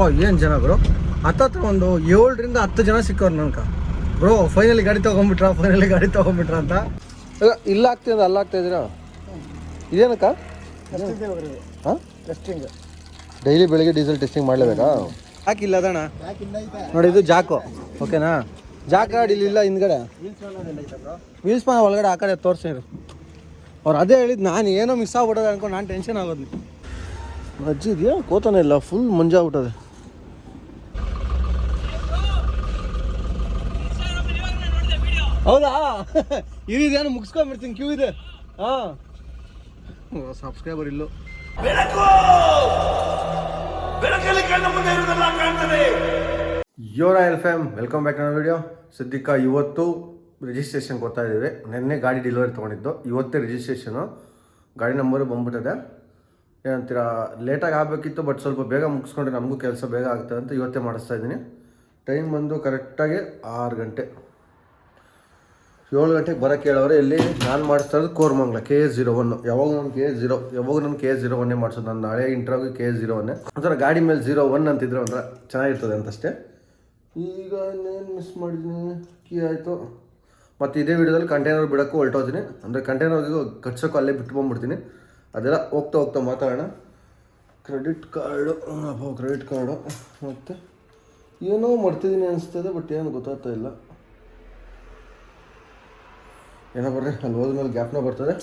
ಓ ಏನು ಜನ ಬ್ರೋ ಹತ್ತತ್ರ ಒಂದು ಏಳರಿಂದ ಹತ್ತು ಜನ ಸಿಕ್ಕೋರು ನನ್ಕ. ಬ್ರೋ ಫೈನಲಿ ಗಾಡಿ ತೊಗೊಂಬಿಟ್ರ? ಫೈನಲಿ ಗಾಡಿ ತೊಗೊಂಬಿಟ್ರ ಅಂತ? ಇಲ್ಲ, ಇಲ್ಲ ಆಗ್ತಿದ ಅಲ್ಲ ಆಗ್ತಾ ಇದ್ದೀರಾ ಇದೇನಕ್ಕ? ಹಾಂ? ಟೆಸ್ಟಿಂಗ್ ಡೈಲಿ ಬೆಳಿಗ್ಗೆ ಡೀಸೆಲ್ ಟೆಸ್ಟಿಂಗ್ ಮಾಡಲೇಬೇಕಾ? ಯಾಕಿಲ್ಲ ಅದಣ್ಣ? ನೋಡಿ ಇದು ಜಾಕು. ಓಕೆನಾ? ಜಾಕ್ ಗಾಡಿ ಇಲ್ಲಿ ಇಲ್ಲ ಹಿಂದ್ಗಡೆ ವೀಲ್ಸ್ ಪಾನ ಒಳಗಡೆ ಆ ಕಡೆ ತೋರಿಸಿದ್ರು ಅವ್ರು ಅದೇ ಹೇಳಿದ್ದು ನಾನು ಏನೋ ಮಿಸ್ ಆಗ್ಬಿಡೋದು ಅನ್ಕೊಂಡು ನಾನು ಟೆನ್ಷನ್ ಆಗೋದು ಅಜ್ಜಿ ಇದೆಯಾ ಕೋತಾನೆ ಇಲ್ಲ ಫುಲ್ ಮುಂಜಾಗ್ಬಿಟ್ಟದೆ. ಹೌದಾ? ಇರಿದೇನು ಮುಗಿಸ್ಕೊಂಡ್ಬಿಡ್ತೀನಿ ಕ್ಯೂ ಇದೆ. ಹಾ. ಸಬ್ಸ್ಕ್ರೈಬರ್ ಇಲ್ಲೂ. ಯೋರ ಎಲ್ ಫ್ಯಾಮ್ ವೆಲ್ಕಮ್ ಬ್ಯಾಕ್ ನನ್ನ ವಿಡಿಯೋ ಸದ್ಯಕ್ಕೆ ಇವತ್ತು ರಿಜಿಸ್ಟ್ರೇಷನ್ ಕೊಡ್ತಾ ಇದ್ದೀವಿ. ನಿನ್ನೆ ಗಾಡಿ ಡೆಲಿವರಿ ತೊಗೊಂಡಿದ್ದು. ಇವತ್ತೇ ರಿಜಿಸ್ಟ್ರೇಷನು ಗಾಡಿ ನಂಬರು ಬಂದ್ಬಿಟ್ಟಿದೆ. ಏನಂತೀರಾ ಲೇಟಾಗಿ ಆಗಬೇಕಿತ್ತು ಬಟ್ ಸ್ವಲ್ಪ ಬೇಗ ಮುಗಿಸ್ಕೊಂಡ್ರೆ ನಮಗೂ ಕೆಲಸ ಬೇಗ ಆಗ್ತದೆ ಅಂತ ಇವತ್ತೇ ಮಾಡಿಸ್ತಾ ಇದ್ದೀನಿ. ಟೈಮ್ ಬಂದು ಕರೆಕ್ಟಾಗಿ ಆರು ಗಂಟೆ. ಏಳು ಗಂಟೆಗೆ ಬರೋಕ್ಕೆ ಹೇಳೋರೆ ಇಲ್ಲಿ ನಾನು ಮಾಡಿಸ್ತಾ ಇರೋದು Koramangala K S zero one ಯಾವಾಗ ನಾನು ಕೆ ಎಸ್ ಜೀರೋ ಯಾವಾಗ ನಾನು ಕೆ ಎಸ್ ಜೀರೋ ಒನ್ನೇ ಮಾಡಿಸೋದು? ನಾನು ನಾಳೆ ಇಂಟರ್ವ್ಯೂ ಕೆ ಎಸ್ ಜೀರೋ ಒನ್ನೇ ಒಂಥರ ಗಾಡಿ ಮೇಲೆ ಜೀರೋ ಒನ್ ಅಂತಿದ್ರೆ, ಒಂಥರ ಚೆನ್ನಾಗಿರ್ತದೆ ಅಂತಷ್ಟೇ. ಈಗ ಇನ್ನೇನು ಮಿಸ್ ಮಾಡಿದ್ದೀನಿ ಕೀ ಆಯಿತು. ಮತ್ತು ಇದೇ ವಿಡಿಯೋದಲ್ಲಿ ಕಂಟೈನರ್ ಬಿಡೋಕ್ಕೂ ಹೊರಟೋತೀನಿ ಅಂದರೆ ಕಂಟೈನರ್ಗೂ ಕಟ್ಸೋಕ್ಕೂ ಅಲ್ಲೇ ಬಿಟ್ಟು ಬಂದ್ಬಿಡ್ತೀನಿ. ಅದೆಲ್ಲ ಹೋಗ್ತಾ ಹೋಗ್ತಾ ಮಾತಾಡೋಣ. ಕ್ರೆಡಿಟ್ ಕಾರ್ಡು ಕ್ರೆಡಿಟ್ ಕಾರ್ಡು ಮತ್ತು ಏನೋ ಮಾಡ್ತಿದ್ದೀನಿ ಅನಿಸ್ತದೆ ಬಟ್ ಏನು ಗೊತ್ತಾಗ್ತಾ ಇಲ್ಲ. ಏನೋ ಬರ್ರಿ, ಅಲ್ಲಿ ಹೋದ್ಮೇಲೆ ಗ್ಯಾಪ್ನ ಬರ್ತದೆ.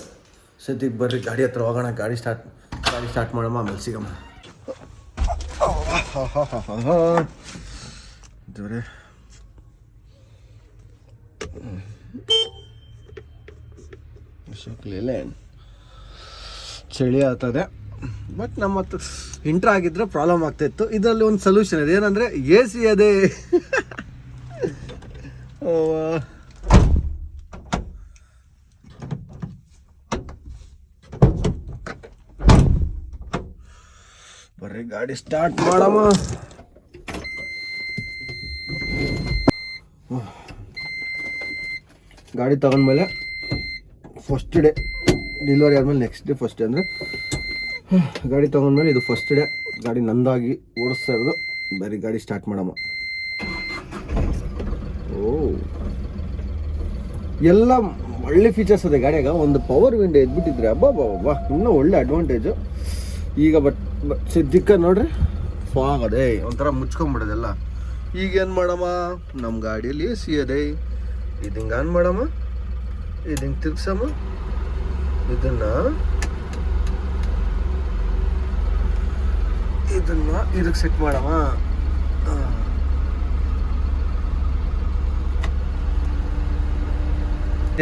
ಸದ್ಯಕ್ಕೆ ಬರ್ರಿ, ಗಾಡಿ ಹತ್ರ ಹೋಗೋಣ, ಗಾಡಿ ಸ್ಟಾರ್ಟ್ ಗಾಡಿ ಸ್ಟಾರ್ಟ್ ಮಾಡಮ್ಮ ಆಮೇಲೆ ಸಿಗಮ್ಮ ದೇವ್ರೆ. ಚಳಿ ಆಗ್ತದೆ ಬಟ್ ನಮ್ಮ ಹತ್ರ ಇಂಟ್ರ್ ಆಗಿದ್ರೆ ಪ್ರಾಬ್ಲಮ್ ಆಗ್ತಾಯಿತ್ತು ಇದರಲ್ಲಿ ಒಂದು ಸೊಲ್ಯೂಷನ್ ಇದೆ. ಏನಂದರೆ ಎ ಸಿ ಅದೇ. ಗಾಡಿ ಸ್ಟಾರ್ಟ್ ಮಾಡಮ್ಮ. ಗಾಡಿ ತಗೊಂಡ್ಮೇಲೆ ಫಸ್ಟ್ ಡೇ ಡೆಲಿವರಿ ಆದಮೇಲೆ ನೆಕ್ಸ್ಟ್ ಡೇ ಫಸ್ಟ್ ಡೇ ಅಂದರೆ, ಗಾಡಿ ತಗೊಂಡ್ಮೇಲೆ ಇದು ಫಸ್ಟ್ ಡೇ ಗಾಡಿ ನಂದಾಗಿ ಓಡಿಸ್ತಾ ಇರೋದು. ಬರೀ ಗಾಡಿ ಸ್ಟಾರ್ಟ್ ಮಾಡಮ್ಮ. ಓ. ಎಲ್ಲ ಒಳ್ಳೆ ಫೀಚರ್ಸ್ ಇದೆ ಗಾಡಿಯಾಗ. ಒಂದು ಪವರ್ ವಿಂಡೋ ಎದ್ಬಿಟ್ಟಿದ್ರೆ ಅಬ್ಬಾ ಬಾ ಇನ್ನೂ ಒಳ್ಳೆ ಅಡ್ವಾಂಟೇಜು ಈಗ ಬಟ್ ಬಟ್ ಸದ್ಯಕ್ಕೆ ನೋಡ್ರಿ. ಫಾಗ್ ಅದೇ, ಒಂಥರ ಮುಚ್ಕೊಂಬಿಡೋದೆಲ್ಲ. ಈಗ ಏನು ಮಾಡಮ್ಮ? ನಮ್ಮ ಗಾಡಿಯಲ್ಲಿ ಎ ಸಿ ಅದೇ. ಇದು ಹಿಂಗೆ ಮಾಡಮ್ಮ? ಇದು ಹಿಂಗೆ ತಿರ್ಗ್ಸಮ್ಮ? ಇದನ್ನ ಇದನ್ನ ಇದಕ್ಕೆ ಸೆಟ್ ಮಾಡಮ್ಮ.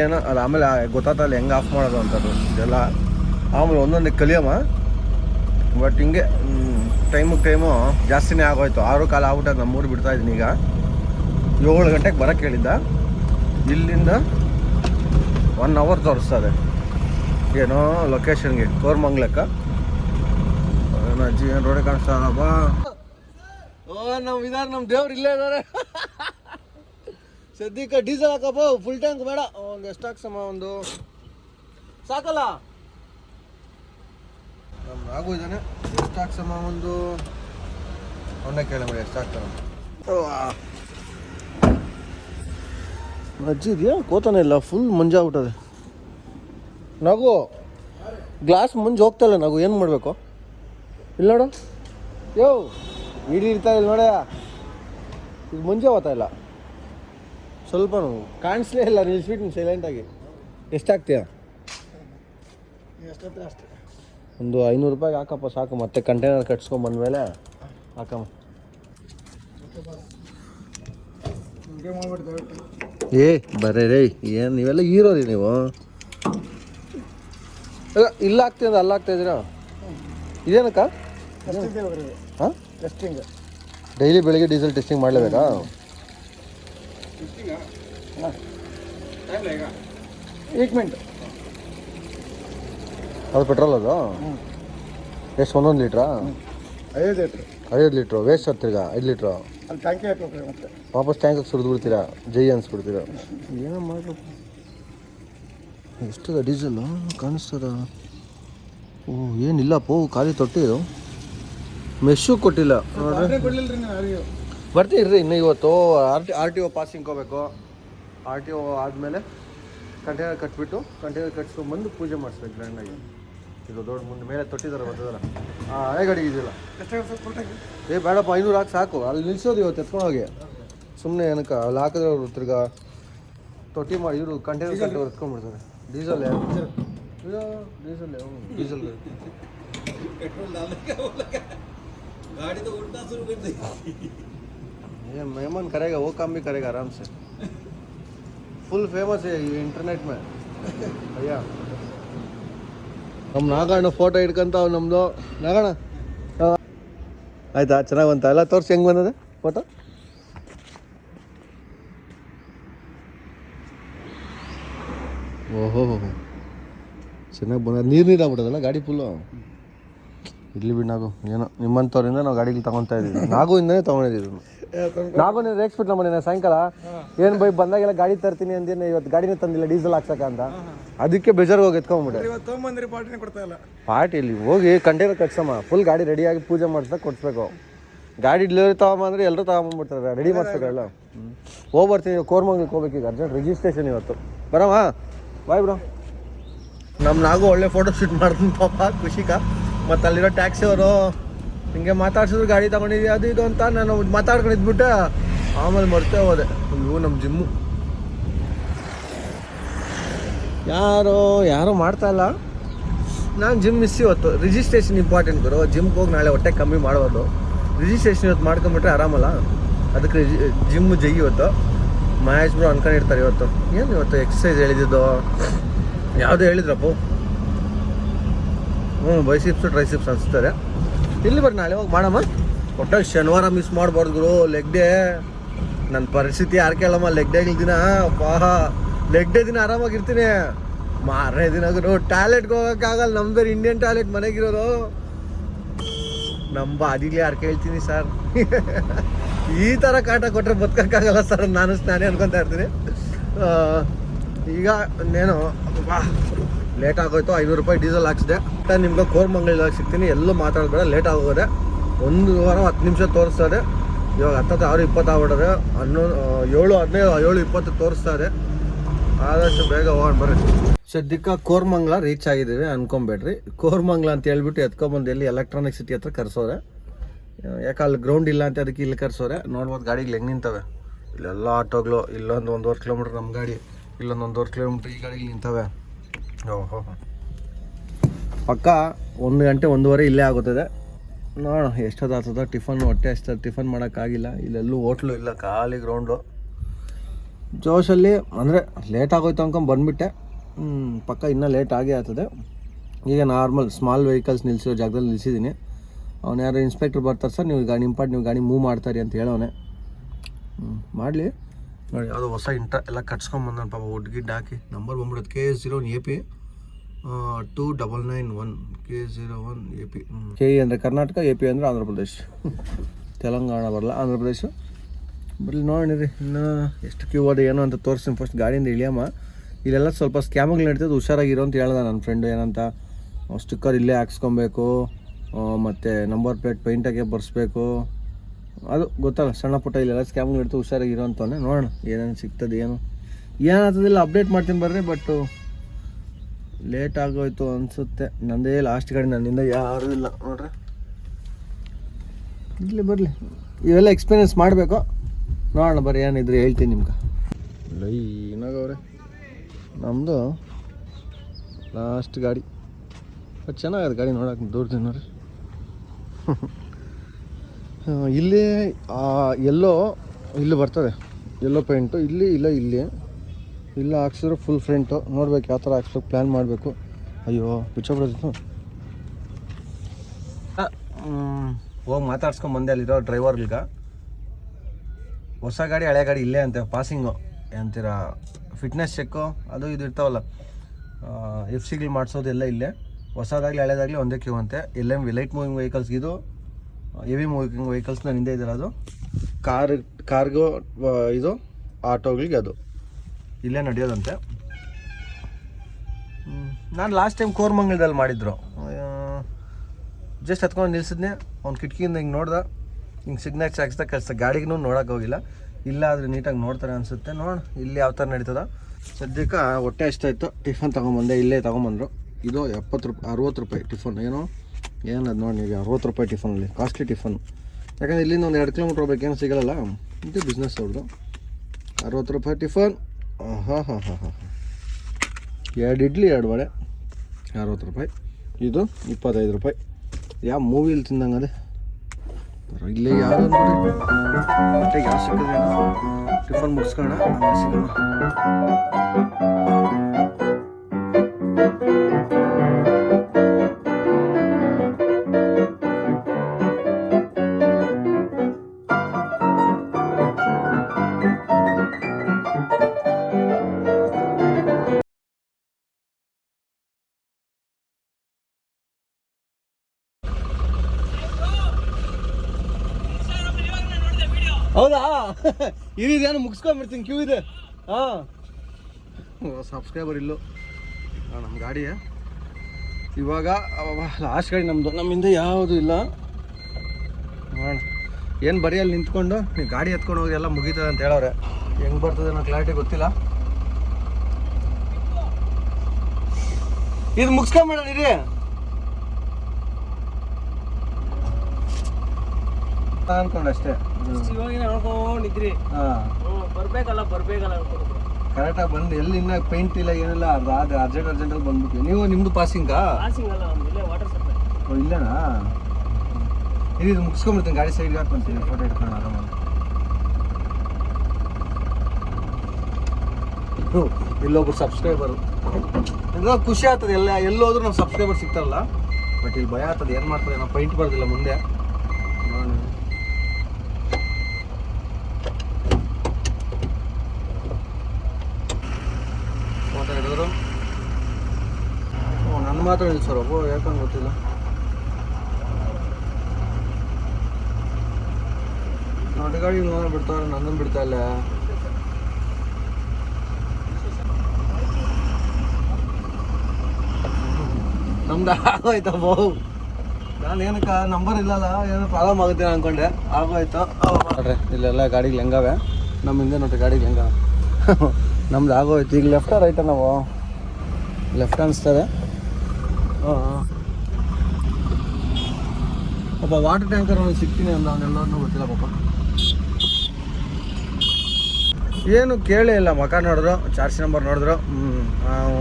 ಏನೋ ಅದು ಆಮೇಲೆ ಗೊತ್ತಾತಲ್ಲ ಹೆಂಗೆ ಆಫ್ ಮಾಡೋದು ಅಂತ ಇದೆಲ್ಲ ಆಮೇಲೆ ಒಂದೊಂದೇ ಕಲಿಯಮ್ಮ. ಬಟ್ ಹಿಂಗೆ ಟೈಮಿಗೆ ಟೈಮು ಜಾಸ್ತಿನೇ ಆಗೋಯ್ತು. ಆರು ಕಾಲ ಆಗ್ಬಿಟ್ಟು ನಮ್ಮೂರು ಬಿಡ್ತಾ ಇದ್ದೀನಿ ಈಗ. ಏಳು ಗಂಟೆಗೆ ಬರೋಕ್ಕೆ ಹೇಳಿದ್ದ. ಇಲ್ಲಿಂದ ಒನ್ ಅವರ್ ತೋರಿಸ್ತದೆ. ಏನೋ ಲೊಕೇಶನ್ಗೆ ಕೋರ್ಮಂಗ್ಲಕ್ಕ. ಅಜ್ಜಿ ಏನು ರೋಡೆ ಕಾಣಿಸ್ತದಪ್ಪ ಓ ನಮ್ಮ ಇದಾರ ನಮ್ಮ ದೇವ್ರು ಇಲ್ಲೇ ಇದ್ದಾರೆ ಸದ್ಯಕ್ಕೆ ಡೀಸೆಲ್ ಹಾಕಪ್ಪ ಫುಲ್ ಟ್ಯಾಂಕ್ ಬೇಡ. ಒಂದು ಎಷ್ಟು ಹಾಕ್ಸಮ್ಮ ಒಂದು? ಸಾಕಲ್ಲ? ರಾಘು ಇದ್ದಾನೆ. ಎಷ್ಟಾಗ್ಸಮ್ಮ ಒಂದು? ಅವನ್ನ ಕೇಳಬೇಡಿ ಎಷ್ಟು ಹಾಕ್ತಾನೆ ಅಜ್ಜಿ ಇದೆಯಾ? ಕೋತಾನೆ ಇಲ್ಲ ಫುಲ್ ಮುಂಜಾಗ್ಬಿಟ್ಟದೆ. ನಗು ಗ್ಲಾಸ್ ಮಂಜು ಹೋಗ್ತಾ ಇಲ್ಲ ನಗು ಏನು ಮಾಡಬೇಕು? ಇಲ್ಲ ನೋಡು. ಯೋ ಇಡೀ ಇರ್ತಾ ಇಲ್ಲ ನೋಡ ಇದು ಮುಂಜೆ ಹೋಗ್ತಾ ಇಲ್ಲ. ಸ್ವಲ್ಪ ಕಾಣಿಸ್ಲೇ ಇಲ್ಲ ನಿಲ್ಸ್ಬಿಟ್ಟು ಸೈಲೆಂಟಾಗಿ ಎಷ್ಟಾಗ್ತೀಯ ಅಷ್ಟೇ ಒಂದು ಐನೂರು ರೂಪಾಯಿಗೆ ಹಾಕಪ್ಪ ಸಾಕು. ಮತ್ತೆ ಕಂಟೈನರ್ ಕಟ್ಸ್ಕೊಂಬಂದ್ಮೇಲೆ ಹಾಕಮ್ಮ. ಏ ಬರೇ ರೇ ಏನು ನೀವೆಲ್ಲ ಹೀರೋರಿ ನೀವು? ಇಲ್ಲ, ಆಗ್ತಿದೆ ಅಲ್ಲ ಆಗ್ತಾ ಇದ್ದೀರಾ? ಇದೇನಕ್ಕ? ಹಾಂ? ಟೆಸ್ಟಿಂಗ್ ಡೈಲಿ ಬೆಳಿಗ್ಗೆ ಡೀಸೆಲ್ ಟೆಸ್ಟಿಂಗ್ ಮಾಡಲೇಬೇಕಾ? ಟ್ರೀಟ್ಮೆಂಟ್ ಅದು ಪೆಟ್ರೋಲ್ ಅದು? ಎಷ್ಟು ಒಂದೊಂದು ಲೀಟ್ರಾ? ಐದು ಲೀಟ್ರ್. ಐದು ಲೀಟ್ರು. ವೇಸ್ಟ್ ಹತ್ತಿರ ಐದು ಲೀಟ್ರು. ಅಲ್ಲಿ ಟ್ಯಾಂಕಿ ಹಾಕ್ಬೇಕು ಮತ್ತೆ. ವಾಪಸ್ ಟ್ಯಾಂಕಿಗೆ ಸುರಿದು ಬಿಡ್ತೀರಾ? ಜೈ ಅನ್ಸ್ಬಿಡ್ತೀರಾ? ಏನೋ ಮಾಡಬೇಕು. ಎಷ್ಟದ ಡೀಸೆಲ್ ಕಾಣಿಸ್ತದ? ಓ ಏನಿಲ್ಲ ಪೋ ಖಾಲಿ ತೊಟ್ಟಿ ಇದು. ಮೆಶ್ಶು ಕೊಟ್ಟಿಲ್ಲ. ಬರ್ತೀರಿ ಇನ್ನು ಇವತ್ತು R T R T O passing ಹೋಗ್ಬೇಕು. ಆರ್ ಟಿ ಒ ಆದಮೇಲೆ ಕಂಟೈನರ್ ಕಟ್ಬಿಟ್ಟು ಕಂಟೈನರ್ ಕಟ್ಸ್ಕೊಂಬಂದು ಪೂಜೆ ಮಾಡಿಸ್ಬೇಕು ಗ್ರ್ಯಾಂಡಾಗಿ ಇದು ದೊಡ್ಡ ಮುಂದೆ ಮೇಲೆ ತೊಟ್ಟಿದ್ದಾರೆ ಗೊತ್ತದಲ್ಲ ಹಾಂ ಹಳೆ ಗಾಡಿ ಇದೆಯಲ್ಲ ಎಷ್ಟಾಗ ಸ್ವಲ್ಪ ಕೊಟ್ಟಾಗಿ ಏ ಬೇಡಪ್ಪ ಐನೂರು ಹಾಕಿ ಸಾಕು ಅಲ್ಲಿ ನಿಲ್ಸೋದು ಇವತ್ತು ಎತ್ಕೊಂಡು ಹೋಗಿ ಸುಮ್ಮನೆ ಏನಕ್ಕೆ ಅಲ್ಲಿ ಹಾಕಿದ್ರೆ ಅವ್ರು ತಿರ್ಗಾ ತೊಟ್ಟಿ ಮಾಡಿ ಇವರು ಕಂಟೈನರ್ ಕಟ್ಟಿ ಎತ್ಕೊಂಡ್ಬಿಡ್ತಾರೆ ಡೀಸೆಲ್ ಡೀಸೆಲ್ ಡೀಸೆಲ್ ये मेहमान करेगा वो काम भी करेगा आराम से फुल फेमस है ये इंटरनेट में भैया ನಮ್ಮ ನಾಗಣ್ಣ ಫೋಟೋ ಹಿಡ್ಕೊಂತಾವ್ ನಮ್ಮದು ನಾಗಣ್ಣ ಆಯ್ತಾ? ಚೆನ್ನಾಗಿ ಬಂತ? ಎಲ್ಲ ತೋರಿಸಿ ಹೆಂಗೆ ಬಂದದೆ ಫೋಟೋ ಓಹೋ, ಹೋ ಚೆನ್ನಾಗಿ ಬಂದ ನೀರು ನೀರು ಆಗ್ಬಿಟ್ಟದಲ್ಲ ಗಾಡಿ ಫುಲ್ಲು ಇಲ್ಲಿ ಬಿಡಿ ನಾಗು. ಏನೋ ನಿಮ್ಮಂಥವ್ರಿಂದ ನಾವು ಗಾಡಿಗೆ ತೊಗೊತಾ ಇದ್ದೀವಿ. ನಾಗು ಇಂದನೇ ತೊಗೊಂಡಿದ್ದೀವಿ ನಾಗು ನೀನು ರೇಕ್ಸ್ಬಿಟ್ಟು ನಮ್ಮ ಸಾಯಂಕಾಲ. ಏನು ಬೈ ಬಂದಾಗೆಲ್ಲ ಗಾಡಿ ತರ್ತೀನಿ ಅಂದೇನು ಇವತ್ತು ಗಾಡಿನೇ ತಂದಿಲ್ಲ ಡೀಸೆಲ್ ಹಾಕ್ಸಕ ಅಂತ. ಅದಕ್ಕೆ ಬೇಜಾರು ಹೋಗಿ ಎತ್ಕೊಂಬಿಟ್ಟೆ. ಇವತ್ತು ತೊಗೊಂಬಂದ್ರಿ ಪಾರ್ಟಿನೇ ಕೊಡ್ತಾ ಇಲ್ಲ. ಪಾರ್ಟಿಲಿ ಹೋಗಿ ಕಂಟೈನರ್ ಕಟ್ಸಮ್ಮ. ಫುಲ್ ಗಾಡಿ ರೆಡಿಯಾಗಿ ಪೂಜೆ ಮಾಡಿಸ್ದಾಗ ಕೊಡಿಸ್ಬೇಕು. ಗಾಡಿ ಡೆಲಿವರಿ ತಗೊಂಬಂದ್ರೆ ಎಲ್ಲರೂ ತಗೊಂಬಂದ್ಬಿಡ್ತಾರೆ ರೆಡಿ ಮಾಡಿಸ್ಬೇಕಲ್ಲ. ಹೋಗಿ ಬರ್ತೀನಿ ಕೋರ್ಮಂಗ್ಲಿಗೆ ಹೋಗ್ಬೇಕು ಈಗ ಅರ್ಜೆಂಟ್ ರಿಜಿಸ್ಟ್ರೇಷನ್ ಇವತ್ತು. ಬರಮ್ಮ. ಬಾಯ್ ಬ್ರೋ ನಮ್ಮ ನಾಗು ಒಳ್ಳೆ ಫೋಟೋ ಶೂಟ್ ಮಾಡ್ತೀನಿ ಪಾಪ ಖುಷಿಕ ಮತ್ತೆ ಅಲ್ಲಿರೋ ಟ್ಯಾಕ್ಸಿ ಅವರು ಹಿಂಗೆ ಮಾತಾಡ್ಸಿದ್ರು ಗಾಡಿ ತಗೊಂಡಿದ್ವಿ ಅದು ಇದು ಅಂತ ನಾನು ಮಾತಾಡ್ಕೊಂಡಿದ್ಬಿಟ್ಟು ಆಮೇಲೆ ಮರ್ತೇ ಹೋದೆ. ಇವು ನಮ್ಮ ಜಿಮ್ಮು. ಯಾರೋ ಯಾರೋ ಮಾಡ್ತಾ ಇಲ್ಲ. ನಾನು ಜಿಮ್ ಮಿಸ್ ಇವತ್ತು ರಿಜಿಸ್ಟ್ರೇಷನ್ ಇಂಪಾರ್ಟೆಂಟ್ ಗುರು. ಜಿಮ್ಗೆ ಹೋಗಿ ನಾಳೆ ಹೊಟ್ಟೆ ಕಮ್ಮಿ ಮಾಡೋದು ರಿಜಿಸ್ಟ್ರೇಷನ್ ಇವತ್ತು ಮಾಡ್ಕೊಂಬಿಟ್ರೆ ಆರಾಮಲ್ಲ? ಅದಕ್ಕೆ ಜಿಮ್ ಜೈ ಇವತ್ತು. ಮಹೇಶ್ ಬ್ರೋ ಅನ್ಕೊಂಡಿರ್ತಾರೆ ಇವತ್ತು. ಏನು ಇವತ್ತು ಎಕ್ಸಸೈಸ್ ಹೇಳಿದ್ದು? ಯಾವುದು ಹೇಳಿದ್ರಪ್ಪ? ಹ್ಞೂ ಬೈಸಿಪ್ಸು ಟ್ರೈಸಿಪ್ಸ್ ಅನಿಸ್ತಾರೆ. ಇಲ್ಲಿ ಬರ್ರಿ ನಾಳೆ ಹೋಗಿ ಮಾಡಮ್ಮ. ಒಟ್ಟ ಶನಿವಾರ ಮಿಸ್ ಮಾಡಬಾರ್ದು ಗುರು ಲೆಗ್ ಡೇ ನನ್ನ ಪರಿಸ್ಥಿತಿ ಯಾರು ಕೇಳಮ್ಮ ಲೆಗ್ ಡೇ ದಿನ. ಪಾಹ ಲೆಗ್ ಡೇ ದಿನ ಆರಾಮಾಗಿರ್ತೀನಿ. ಮಾರನೇ ದಿನ ಗುರು ಟಾಯ್ಲೆಟ್ಗೆ ಹೋಗೋಕ್ಕಾಗಲ್ಲ ನಮ್ದು ಇಂಡಿಯನ್ ಟಾಯ್ಲೆಟ್ ಮನೆಗಿರೋದು ನಮ್ಮ ಬಾದಿಗ್ಲೇ ಯಾರು ಕೇಳ್ತೀನಿ ಸರ್ ಈ ಥರ ಕಾಟ ಕೊಟ್ಟರೆ ಬದುಕೋಕ್ಕಾಗಲ್ಲ ಸರ್ ನಾನು ನಾನೇ ಅನ್ಕೊತಾ ಇರ್ತೀನಿ. ಈಗ, ಇನ್ನೇನು? ಲೇಟ್ ಆಗೋಯ್ತು, ಐನೂರು ರೂಪಾಯಿ ಡೀಸೆಲ್ ಹಾಕ್ಸಿದೆ. ನಿಮ್ಗೆ ಕೋರ್ಮಂಗಲದಾಗ ಸಿಗ್ತೀನಿ, ಎಲ್ಲೂ ಮಾತಾಡಬೇಡ, ಲೇಟ್ ಆಗೋದೆ. ಒಂದು ವಾರ ಹತ್ತು ನಿಮಿಷ ತೋರಿಸ್ತಾರೆ ಇವಾಗ ಹತ್ತತ್ತು ಆರು ಇಪ್ಪತ್ತು ಆಗ್ಬಿಡೋದೆ. ಹನ್ನೊಂದು ಏಳು, ಹದಿನೈದು, ಏಳು, ಇಪ್ಪತ್ತು ತೋರಿಸ್ತಾ ಆದಷ್ಟು ಬೇಗ ಹೋಗೋಣ, ಬರ್ರಿ. ಸದ್ಯಕ್ಕೆ ಕೋರ್ಮಂಗ್ಲ ರೀಚ್ ಆಗಿದ್ದೀವಿ, ಅನ್ಕೊಂಬೇಡ್ರಿ. ಕೋರ್ಮಂಗ್ಲ ಅಂತ ಹೇಳ್ಬಿಟ್ಟು ಎತ್ಕೊಂಬಂದು ಎಲ್ಲಿ ಎಲೆಕ್ಟ್ರಾನಿಕ್ ಸಿಟಿ ಹತ್ರ ಕರ್ಸೋರೆ. ಯಾಕೆ ಅಲ್ಲಿ ಗ್ರೌಂಡ್ ಇಲ್ಲ ಅಂತ ಅದಕ್ಕೆ ಇಲ್ಲಿ ಕರ್ಸೋರೆ. ನೋಡ್ಬೋದು ಗಾಡಿಗಳು ಹೆಂಗೆ ನಿಂತವೆ. ಇಲ್ಲೆಲ್ಲ ಆಟೋಗಳು, ಇಲ್ಲೊಂದು ಒಂದೂವರೆ ಕಿಲೋಮೀಟ್ರ್ ನಮ್ಮ ಗಾಡಿ, ಇಲ್ಲೊಂದು ಒಂದೂವರೆ ಕಿಲೋಮೀಟ್ರ್ ಈ ಗಾಡಿಗಳು ನಿಂತವೆ. ಓಹೋ ಪಕ್ಕ ಒಂದು ಗಂಟೆ ಒಂದೂವರೆ ಇಲ್ಲೇ ಆಗುತ್ತದೆ. ನೋಡೋಣ, ಎಷ್ಟೊತ್ತು ಆಗ್ತದ, ಟಿಫನ್ ಹೊಟ್ಟೆ ಅಷ್ಟು ಟಿಫನ್ ಮಾಡೋಕ್ಕಾಗಿಲ್ಲ. ಇಲ್ಲೆಲ್ಲೂ ಹೋಟ್ಲು ಇಲ್ಲ, ಖಾಲಿ ಗ್ರೌಂಡು. ಜೋಶಲ್ಲಿ, ಅಂದರೆ ಲೇಟ್ ಆಗೋಯ್ತು ಅನ್ಕೊಂಡು ಬಂದುಬಿಟ್ಟೆ. ಪಕ್ಕ ಇನ್ನೂ ಲೇಟ್ ಆಗೇ ಆಗ್ತದೆ. ಈಗ ನಾರ್ಮಲ್ ಸ್ಮಾಲ್ ವೆಹಿಕಲ್ಸ್ ನಿಲ್ಲಿಸೋ ಜಾಗದಲ್ಲಿ ನಿಲ್ಲಿಸಿದ್ದೀನಿ ಅವ್ನು ಯಾರು ಇನ್ಸ್ಪೆಕ್ಟ್ರ್ ಬರ್ತಾರೆ, ಸರ್, ನೀವು ಗಾಡಿ ಇಂಪಾರ್ಟ್ ನೀವು ಗಾಡಿ ಮೂವ್ ಮಾಡ್ತಾರೆ ಅಂತ ಹೇಳೋನೆ. ಮಾಡಲಿ. ನೋಡಿ, ಅದು ಹೊಸ ಇಂಟ್ರ ಎಲ್ಲ ಕಟ್ಸ್ಕೊಂಬಂದ ಪಾಪ ಗಿಡ್ ಹಾಕಿ. Number ಬಂದ್ಬಿಡೋದು K S zero one A P two double nine one K zero one A P K E ಅಂದರೆ ಕರ್ನಾಟಕ ಎ ಪಿ ಅಂದರೆ ಆಂಧ್ರ ಪ್ರದೇಶ್. ತೆಲಂಗಾಣ ಬರಲ್ಲ, ಆಂಧ್ರ ಪ್ರದೇಶ. ಬರಲಿ ನೋಡಿರಿ ಇನ್ನು ಎಷ್ಟು ಕ್ಯೂ ಅದ ಏನೋ ಅಂತ ತೋರಿಸ್ತೀನಿ. ಫಸ್ಟ್ ಗಾಡಿಯಿಂದ ಇಳಿಯಮ್ಮ. ಇಲ್ಲೆಲ್ಲ ಸ್ವಲ್ಪ ಸ್ಕ್ಯಾಮ್ಗಳು ನಡೀತದೆ, ಹುಷಾರಾಗಿರೋ ಅಂತ ಹೇಳ್ದೆ ನನ್ನ ಫ್ರೆಂಡ್ ಏನಂತ. ಸ್ಟಿಕ್ಕರ್ ಇಲ್ಲೇ ಹಾಕ್ಸ್ಕೊಬೇಕು ಮತ್ತು ನಂಬರ್ ಪ್ಲೇಟ್ ಪೈಂಟಾಗೆ ಬರ್ಸ್ಬೇಕು. ಅದು ಗೊತ್ತಲ್ಲ, ಸಣ್ಣ ಪುಟ್ಟ ಇಲ್ಲೆಲ್ಲ ಸ್ಕ್ಯಾಮ್ ಹಿಡ್ತು ಹುಷಾರಾಗಿರೋ ಅಂತವೇ ನೋಡೋಣ, ಏನೇನು ಸಿಗ್ತದೆ, ಏನು. ಏನಾಗ್ತದಿಲ್ಲ ಅಪ್ಡೇಟ್ ಮಾಡ್ತೀನಿ ಬರ್ರಿ ಬಟ್ಟು ಲೇಟ್ ಆಗೋಯ್ತು ಅನಿಸುತ್ತೆ. ನಂದೇ ಲಾಸ್ಟ್ ಗಾಡಿ ನನ್ನಿಂದ ಯಾರೂ ಇಲ್ಲ, ನೋಡ್ರಿ. ಇಲ್ಲಿ ಬರಲಿ. ಇವೆಲ್ಲ ಎಕ್ಸ್ಪೀರಿಯನ್ಸ್ ಮಾಡಬೇಕು. ನೋಡೋಣ ಬರ್ರಿ, ಏನಿದ್ರೆ ಹೇಳ್ತೀನಿ ನಿಮ್ಗೆ. ಲೈನಾಗವ್ರೆ ನಮ್ಮದು ಲಾಸ್ಟ್ ಗಾಡಿ. ಚೆನ್ನಾಗದ ಗಾಡಿ ನೋಡಕ್ಕೆ ದೂರದಿಂದ ನೋಡ್ರಿ. ಇಲ್ಲಿ ಎಲ್ಲೋ, ಇಲ್ಲಿ ಬರ್ತದೆ. ಎಲ್ಲೋ ಪೇಂಟು ಇಲ್ಲಿ, ಇಲ್ಲ ಇಲ್ಲಿ. ಇಲ್ಲ, ಹಾಕ್ಸಿದ್ರೆ ಫುಲ್ ಫ್ರಂಟು ನೋಡ್ಬೇಕು ಯಾವ ಥರ ಹಾಕ್ಸ್ಬೇಕು ಪ್ಲ್ಯಾನ್ ಮಾಡಬೇಕು. ಅಯ್ಯೋ ಬಿಚ್ಚೋಬಿಡೋದಿತ್ತು ಹೋಗಿ ಮಾತಾಡ್ಸ್ಕೊಂಡು ಬಂದೆ, ಅಲ್ಲಿರೋ ಡ್ರೈವರ್ಗೆ ಹೊಸ ಗಾಡಿ, ಹಳೆ ಗಾಡಿ ಇಲ್ಲೇ ಅಂತೆ ಪಾಸಿಂಗು ಅಂತೀರ ಫಿಟ್ನೆಸ್ ಚೆಕ್ಕು ಅದು ಇದು ಇರ್ತಾವಲ್ಲ. ಎಫ್ ಸಿಗಳು ಮಾಡಿಸೋದು ಎಲ್ಲ ಇಲ್ಲೇ. ಹೊಸದಾಗಲಿ, ಹಳೇದಾಗಲಿ ಒಂದೇ ಕ್ಯೂ ಅಂತೆ. ಎಲ್ಲೆಮ್ ಲೈಟ್ ಮೂವಿಂಗ್ ವೆಹಿಕಲ್ಸ್ ಇದು. ಹೆವಿ ಮೂವಿಂಗ್ ವೆಹಿಕಲ್ಸ್ನ ಹಿಂದೆ ಅದು ಕಾರ್ ಕಾರ್ಗೋ ಇದು, ಆಟೋಗಳಿಗೆ ಅದು. ಇಲ್ಲೇ ನಡೆಯೋದಂತೆ. ನಾನು ಲಾಸ್ಟ್ ಟೈಮ್ ಕೋರ್ಮಂಗಲದಲ್ಲಿ ಮಾಡಿದ್ರು. ಜಸ್ಟ್ ಹತ್ಕೊಂಡು ನಿಲ್ಸಿದ್ನೆ. ಅವ್ನು ಕಿಟಕಿಯಿಂದ ಹಿಂಗೆ ನೋಡ್ದೆ. ಹಿಂಗೆ ಸಿಗ್ನೇಚ್ ಹಾಕ್ಸ್ದ ಕೆಲಸ ಗಾಡಿಗೂ ನೋಡೋಕೆ ಹೋಗಿಲ್ಲ. ಇಲ್ಲ ಆದರೆ ನೀಟಾಗಿ ನೋಡ್ತಾರೆ ಅನಿಸುತ್ತೆ. ನೋಡಿ ಇಲ್ಲಿ ಯಾವ ಥರ ನಡೀತದ. ಸದ್ಯಕ್ಕೆ ಹೊಟ್ಟೆ ಎಷ್ಟಾಯಿತು ಟಿಫನ್ ತೊಗೊಂಬಂದೆ, ಇಲ್ಲೇ ತೊಗೊಂಬಂದರು. ಇದು ಎಪ್ಪತ್ತು ರೂಪಾಯಿ ಅರುವತ್ತು ರೂಪಾಯಿ ಟಿಫನ್. ಏನು? ಏನದು ನೋಡಿ ನೀವು ಅರವತ್ತು ರೂಪಾಯಿ ಟಿಫನಲ್ಲಿ ಕಾಸ್ಟ್ಲಿ ಟಿಫನ್. ಯಾಕಂದರೆ ಇಲ್ಲಿಂದ ಒಂದು ಎರಡು ಕಿಲೋಮೀಟ್ರ್ ಹೋಗ್ಬೇಕೇನು ಸಿಗಲ್ಲ. ಇದು ಬಿಸ್ನೆಸ್ ಅವ್ರದ್ದು ಅರವತ್ತು ರೂಪಾಯಿ ಟಿಫನ್. ಹಾಂ ಹಾಂ ಹಾಂ ಹಾಂ. ಎರಡು ಇಡ್ಲಿ, ಎರಡು ವಡೆ, ಅರವತ್ತು ರೂಪಾಯಿ. ಇದು ಇಪ್ಪತ್ತೈದು ರೂಪಾಯಿ. ಯಾವ ಮೂವಿಲಿ ತಿಂದಂಗೆ ಅದೇ. ಇಲ್ಲಿ ಯಾರು ನೋಡಿ. ಯಾವ ಟಿಫನ್ ಮುಗಿಸ್ಕೋಣ ಸಿಗೋಣ. ಇದೇನು ಮುಗಿಸ್ಕೊಂಬಿಡ್ತೀನಿ ಕ್ಯೂ ಇದೆ. ಹಾಂ. ಸಬ್ಸ್ಕ್ರೈಬರ್ ಇಲ್ಲೋ. ನಮ್ಮ ಗಾಡಿಯ ಇವಾಗ ಲಾಸ್ಟ್ ಗಾಡಿ ನಮ್ಮದು ನಮ್ಮಿಂದ ಯಾವುದು ಇಲ್ಲ. ಏನು ಬರೀ ಅಲ್ಲಿ ನಿಂತ್ಕೊಂಡು, ನೀವು ಗಾಡಿ ಎತ್ಕೊಂಡು ಹೋಗಿ ಎಲ್ಲ ಮುಗೀತದೆ ಅಂತ ಹೇಳೋರೆ ಹೆಂಗೆ ಬರ್ತದೆ ಅನ್ನೋ ಕ್ಲಾರಿಟಿ ಗೊತ್ತಿಲ್ಲ. ಇದು ಮುಗಿಸ್ಕೊಂಬಿಡೋಣ, ಇರಿ. ಅನ್ಕೊಂಡು ಅಷ್ಟೇ. ಇವಾಗಿನ ನೋಡ್ಕೊಂಡಿದ್ರಿ ಬರ್ಬೇಕಲ್ಲ ಬರ್ಬೇಕಲ್ಲ ಅನ್ಕೊಂಡು ಕರೆಕ್ಟಾಗಿ ಬಂದು ಎಲ್ಲಿ ಇನ್ನ ಪೇಂಟ್ ಇಲ್ಲ ಏನಿಲ್ಲ ಅದು ಅದು ಅರ್ಜೆಂಟ್ ಅರ್ಜೆಂಟಲ್ಲಿ ಬಂದ್ಬಿಟ್ಟು ನೀವು ನಿಮ್ಮದು ಪಾಸಿಂಗಾ ಪಾಸಿಂಗ್ ಅಲ್ಲ ಇಲ್ಲೇ ವಾಟರ್ ಸಪ್ಲೈ ಓ ಇಲ್ಲನಾ? ಇದು ಮುಗಿಸ್ಕೊಂಡ್ಬಿಡ್ತೀನಿ ಗಾಡಿ ಸೈಡ್ಗೆ ಹಾಕೊಂತೀನಿ ಫೋಟೋ ಇಟ್ಕೊಂಡು ಆರಾಮಾಗಿ. ಇಲ್ಲೊಬ್ರು ಸಬ್ಸ್ಕ್ರೈಬರು ಎಲ್ಲ ಖುಷಿ ಆಗ್ತದೆ ಎಲ್ಲ ಎಲ್ಲೋದ್ರೂ ನಮ್ಮ ಸಬ್ಸ್ಕ್ರೈಬರ್ ಸಿಗ್ತಾರಲ್ಲ. ಬಟ್ ಇಲ್ಲಿ ಭಯ ಆಗ್ತದೆ ಏನು ಮಾಡ್ತಾರೆ ಏನೋ ಪೈಂಟ್ ಬರೋದಿಲ್ಲ ಮುಂದೆ ನೋಡಿ ಫೋಟೋ ಹಿಡಿದ್ರು ಓ ನನ್ನ ಮಾತ್ರ ನಿಲ್ಸೋರು ಒಬ್ಬ ಗೊತ್ತಿಲ್ಲ ನೋಡಿ ಗಾಡಿ ನೋಡ ಬಿಡ್ತಾರೆ ನನ್ನನ್ನು ಬಿಡ್ತಾ ಇಲ್ಲ ನಮ್ದು ಆಗೋಯ್ತಾ ಬೋ ನಾನು ಏನಕ್ಕ ನಂಬರ್ ಇಲ್ಲಲ್ಲ ಏನೋ ಪ್ರಾಬ್ಲಮ್ ಆಗುತ್ತೆ ಅನ್ಕೊಂಡೆ ಆಗೋಯ್ತು ನೋಡ್ರಿ ಇಲ್ಲೆಲ್ಲ ಗಾಡಿಗೆ ಹೆಂಗವೆ ನಮ್ಮ ಹಿಂದೆ ನೋಡ್ರಿ ಗಾಡಿಗೆ ಹೆಂಗ ನಮ್ದು ಆಗೋಯ್ತು ಈಗ ಲೆಫ್ಟ ರೈಟ ನಾವು ಲೆಫ್ಟ್ ಅನಿಸ್ತದೆ. ಒಬ್ಬ ವಾಟರ್ ಟ್ಯಾಂಕರ್ ಅವ್ನು ಸಿಗ್ತೀನಿ ಅಂದ ಅವನೆಲ್ಲನೂ ಗೊತ್ತಿಲ್ಲ ಪಾಪ. ಏನು ಕೇಳೇ ಇಲ್ಲ, ಮಕ ನೋಡಿದ್ರು ಚಾರ್ಜಿ ನಂಬರ್ ನೋಡಿದ್ರು.